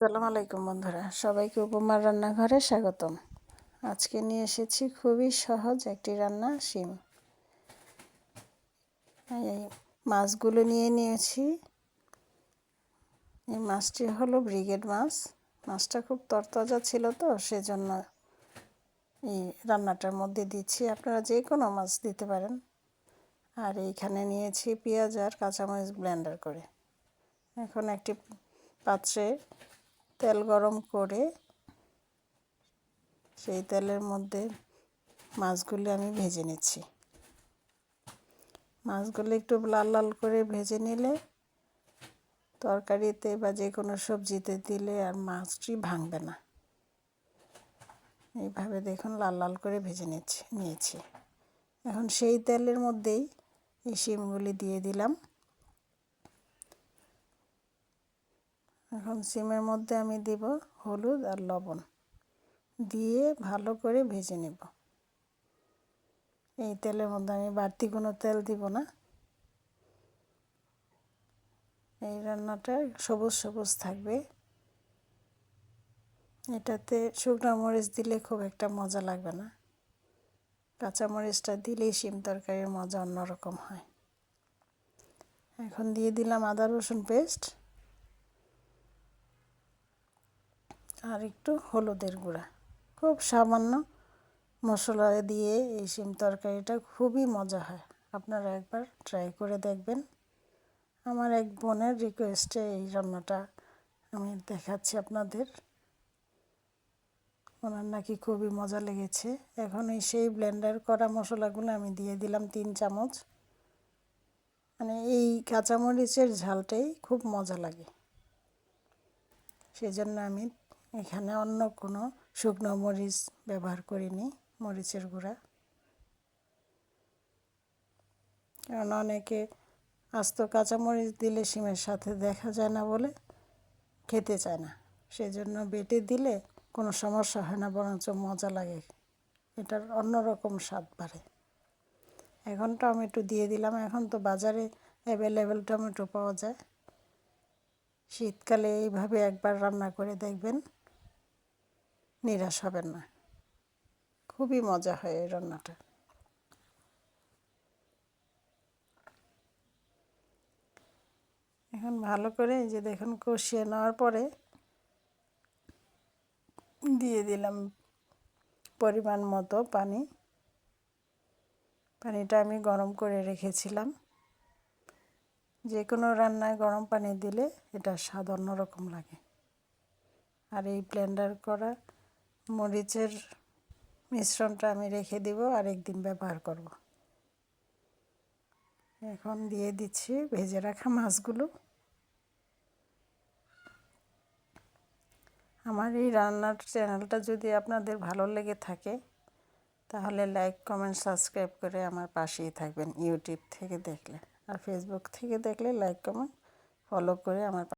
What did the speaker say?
আসসালামু আলাইকুম বন্ধুরা। সবাইকে উপমার রান্নাঘরে স্বাগতম। আজকে নিয়ে এসেছি খুবই সহজ একটি রান্না, শিম। এই মাছগুলো নিয়ে নিয়েছি। এই মাছটি হলো ব্রিগেড মাছ। মাছটা খুব তরতাজা ছিল তো, সেজন্য এই রান্নাটার মধ্যে দিচ্ছি। আপনারা যে কোনো মাছ দিতে পারেন। আর এইখানে নিয়েছি পেঁয়াজ আর কাঁচামরিচ ব্লেন্ডার করে। এখন একটি পাত্রে তেল গরম করে সেই তেলের মধ্যে মাছগুলি আমি ভেজে নিচ্ছি। মাছগুলো একটু লাল লাল করে ভেজে নিলে তরকারিতে বা যে কোনো সবজিতে দিলে আর মাছটি ভাঙবে না। এইভাবে দেখুন লাল লাল করে ভেজে নিচ্ছি, নিয়েছি। এখন সেই তেলের মধ্যেই এই শিমগুলি দিয়ে দিলাম। এখন সিমের মধ্যে আমি দিব হলুদ আর লবণ। দিয়ে ভালো করে ভেজে নেব। এই তেলের মধ্যে আমি বাড়তি কোনো তেল দিব না। এই রান্নাটা সবুজ সবুজ থাকবে। এটাতে শুকনো মরিচ দিলে খুব একটা মজা লাগবে না। কাঁচা মরিচটা দিলেই শিম তরকারির মজা অন্যরকম হয়। এখন দিয়ে দিলাম আদা রসুন পেস্ট। আর একটু হলুদের গুঁড়া। খুব সামান্য মশলা দিয়ে এই শিম তরকারিটা খুবই মজা হয়। আপনারা একবার ট্রাই করে দেখবেন। আমার এক বোনের রিকোয়েস্টে এই রান্নাটা আমি দেখাচ্ছি আপনাদের। ওনার নাকি খুবই মজা লেগেছে। এখন এই সেই ব্লেন্ডার করা মশলাগুলো আমি দিয়ে দিলাম তিন চামচ। মানে এই কাঁচামরিচের ঝালটাই খুব মজা লাগে। সেজন্য আমি এখানে অন্য কোনো শুকনো মরিচ ব্যবহার করিনি, মরিচের গুঁড়া। কারণ অনেকে আস্ত কাঁচামরিচ দিলে শিমের সাথে দেখা যায় না বলে খেতে চায় না। সেজন্য বেটে দিলে কোনো সমস্যা হয় না, বরঞ্চ মজা লাগে। এটার অন্যরকম স্বাদ বাড়ে। এখন টমেটো দিয়ে দিলাম। এখন তো বাজারে অ্যাভেলেবেল টমেটো পাওয়া যায়। শীতকালে এইভাবে একবার রান্না করে দেখবেন। নিরাশ হবেন না। খুবই মজা হয় এই রান্নাটা। এখন ভালো করে এই যে দেখুন কষিয়ে নেওয়ার পরে দিয়ে দিলাম পরিমাণ মতো পানি। পানিটা আমি গরম করে রেখেছিলাম। যে কোনো রান্নায় গরম পানি দিলে এটা স্বাদ অন্যরকম লাগে। আর এই ব্লেন্ডার করা মরিচের মিশ্রণটা আমি রেখে দিব আর একদিন ব্যবহার করব। এখন দিয়ে দিচ্ছি, ভেজে রাখা মাছগুলো। আমার এই রান্নার চ্যানেলটা যদি আপনাদের ভালো লেগে থাকে, তাহলে লাইক, কমেন্ট, সাবস্ক্রাইব করে আমার পাশেই থাকবেন, ইউটিউব থেকে দেখলে। আর ফেসবুক থেকে দেখলে লাইক, কমেন্ট, ফলো করে আমার